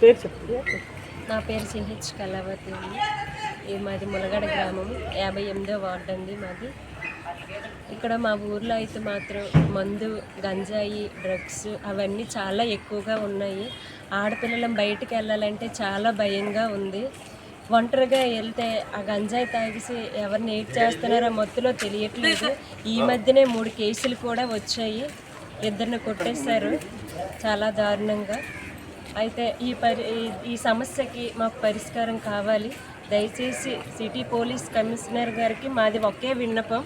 పేరు చెప్పండి నా పేరు సిహెచ్ కళావతి అండి. ఇది మాది ములగడ గ్రామం. యాభై ఎనిమిదో వార్డు అండి మాది. ఇక్కడ మా ఊర్లో అయితే మాత్రం మందు గంజాయి డ్రగ్స్ అవన్నీ చాలా ఎక్కువగా ఉన్నాయి. ఆడపిల్లలం బయటికి వెళ్ళాలంటే చాలా భయంగా ఉంది. ఒంటరిగా వెళ్తే ఆ గంజాయి తాగిసి ఎవరిని ఏడ్ చేస్తున్నారో మొత్తులో తెలియట్లేదు. ఈ మధ్యనే మూడు కేసులు కూడా వచ్చాయి. ఇద్దరిని కొట్టేశారు. చాలా దారుణంగా. అయితే ఈ పరి ఈ- సమస్యకి మాకు పరిష్కారం కావాలి. దయచేసి సిటీ పోలీస్ కమిషనర్ గారికి మాది ఒకే విన్నపం.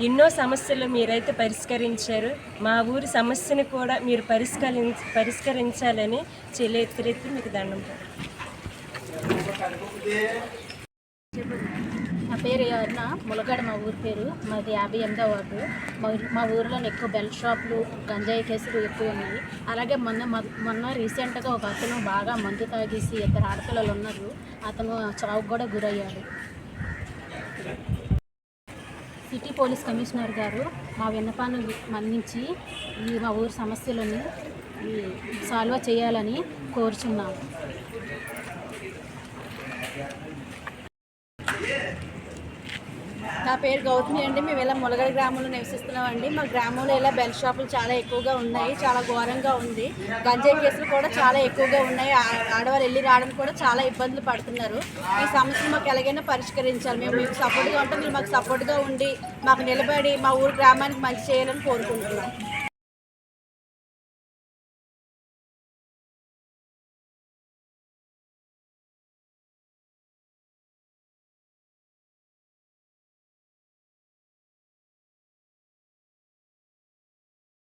ఎన్నో సమస్యలు మీరైతే పరిష్కరించారు. మా ఊరి సమస్యను కూడా మీరు పరిష్కరి పరిష్కరించాలని చెల్లెత్తిరెత్తి మీకు దండం. పేరు అరుణ ములగడ మా ఊరి పేరు. మాది యాభై ఎనిమిదో వార్డు. మా ఊరి- మా ఊరిలో ఎక్కువ బెల్ షాపులు గంజాయి కేసులు ఎక్కువ ఉన్నాయి. అలాగే మొన్న మొన్న రీసెంట్గా ఒక అతను బాగా మందు తాగేసి ఇద్దరు ఆడపిల్లలు ఉన్నారు. అతను చావుకు కూడా గురయ్యాడు. సిటీ పోలీస్ కమిషనర్ గారు మా విన్నపాన్ని మన్నించి ఈ మా ఊరి సమస్యలను సాల్వ్ చేయాలని కోరుచున్నాము. నా పేరు గౌతమి అండి. మేము ఇలా ములగడ గ్రామంలో నివసిస్తున్నాం అండి మా గ్రామంలో ఇలా బెల్ షాపులు చాలా ఎక్కువగా ఉన్నాయి. చాలా ఘోరంగా ఉంది. గంజాయి కేసులు కూడా చాలా ఎక్కువగా ఉన్నాయి. ఆ- ఆడవాళ్ళు వెళ్ళి రావడానికి కూడా చాలా ఇబ్బందులు పడుతున్నారు. ఈ సమస్యను మాకు ఎలాగైనా పరిష్కరించాలి. మేము మీకు సపోర్ట్గా ఉంటే మీరు మాకు సపోర్ట్గా ఉండి మాకు నిలబడి మా ఊరు గ్రామానికి మంచి చేయాలని కోరుకుంటున్నాం.